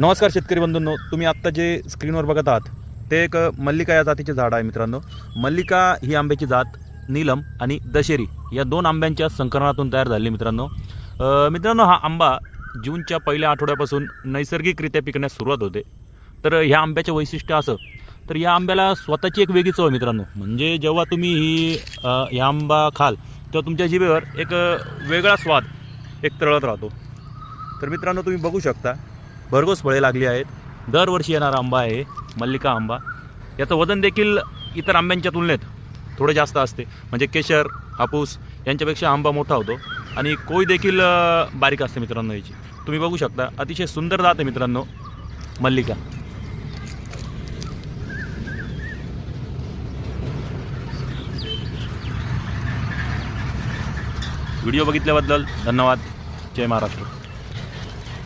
नमस्कार शेतकरी बंधूंनो तुम्ही आत्ता जे स्क्रीनवर बघत आहात ते एक मल्लिका या जातीचे झाड आहे मित्रांनो. मल्लिका ही आंब्याची जात नीलम आणि दशेरी या दोन आंब्यांच्या संकलनातून तयार झाली मित्रांनो. मित्रांनो हा आंबा जूनच्या पहिल्या आठवड्यापासून नैसर्गिकरित्या पिकण्यास सुरुवात होते. तर ह्या आंब्याचं वैशिष्ट्य असं तर या आंब्याला स्वतःची एक वेगळी चव आहे मित्रांनो. म्हणजे जेव्हा तुम्ही ही ह्या आंबा खाल तेव्हा तुमच्या जिभेवर एक वेगळा स्वाद एक तळत राहतो. तर मित्रांनो तुम्ही बघू शकता भरघोस फळे लागली आहेत. दरवर्षी येणारा आंबा आहे मल्लिका आंबा. याचं वजन देखील इतर आंब्यांच्या तुलनेत थोडं जास्त असते. म्हणजे केशर हापूस यांच्यापेक्षा आंबा मोठा होतो. आणि कोई देखील बारीक असते मित्रांनो याची. तुम्ही बघू शकता. अतिशय सुंदर जात आहे मित्रांनो मल्लिका. व्हिडिओ बघितल्याबद्दल धन्यवाद. जय महाराष्ट्र.